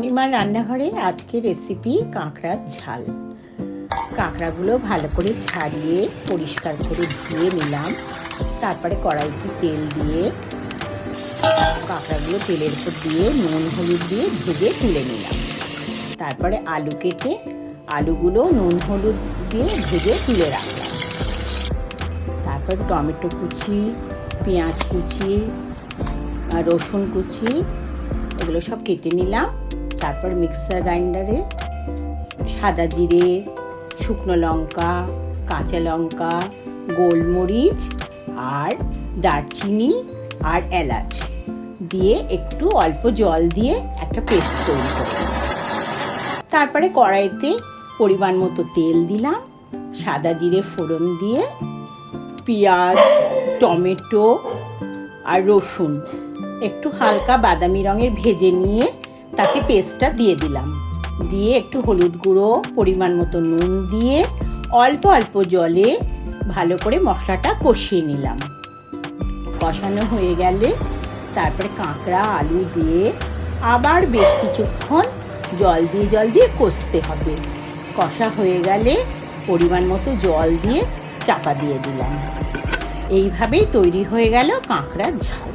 পূর্ণিমার রান্নাঘরে আজকে রেসিপি কাঁকড়ার ঝাল। কাঁকড়াগুলো ভালো করে ছাড়িয়ে, পরিষ্কার করে ধুয়ে নিলাম। তারপরে কড়াইতে তেল দিয়ে, কাঁকড়াগুলো তেলের উপর দিয়ে, নুন, হলুদ দিয়ে ভেজে তুলে নিলাম। তারপরে আলু কেটে, আলুগুলো নুন, হলুদ দিয়ে ভেজে তুলে রাখলাম। তারপর টমেটো কুচি, পেঁয়াজ কুচি, রসুন কুচি, এগুলো সব কেটে নিলাম। তারপর মিক্সার গ্রাইন্ডারে সাদা জিরে, শুকনো লঙ্কা, কাঁচা লঙ্কা, গোলমরিচ আর দারচিনি আর এলাচ দিয়ে একটু অল্প জল দিয়ে একটা পেস্ট তৈরি করলাম তারপরে কড়াইতে পরিমাণ মতো তেল দিলাম, সাদা জিরে ফোড়ন দিয়ে, পেঁয়াজ, টমেটো আর রসুন। একটু হালকা বাদামি রঙের ভেজে নিয়ে তাতে পেস্টটা দিয়ে দিলাম। দিয়ে একটু হলুদ গুঁড়ো, পরিমাণ মতো নুন দিয়ে অল্প অল্প জলে ভালো করে মশলাটা কষিয়ে নিলাম। কষানো হয়ে গেলে তারপরে কাঁকড়া, আলু দিয়ে আবার বেশ কিছুক্ষণ জল দিয়ে জল দিয়ে কষতে হবে। কষা হয়ে গেলে পরিমাণ মতো জল দিয়ে চাপা দিয়ে দিলাম। এইভাবেই তৈরি হয়ে গেল কাঁকড়ার ঝাল।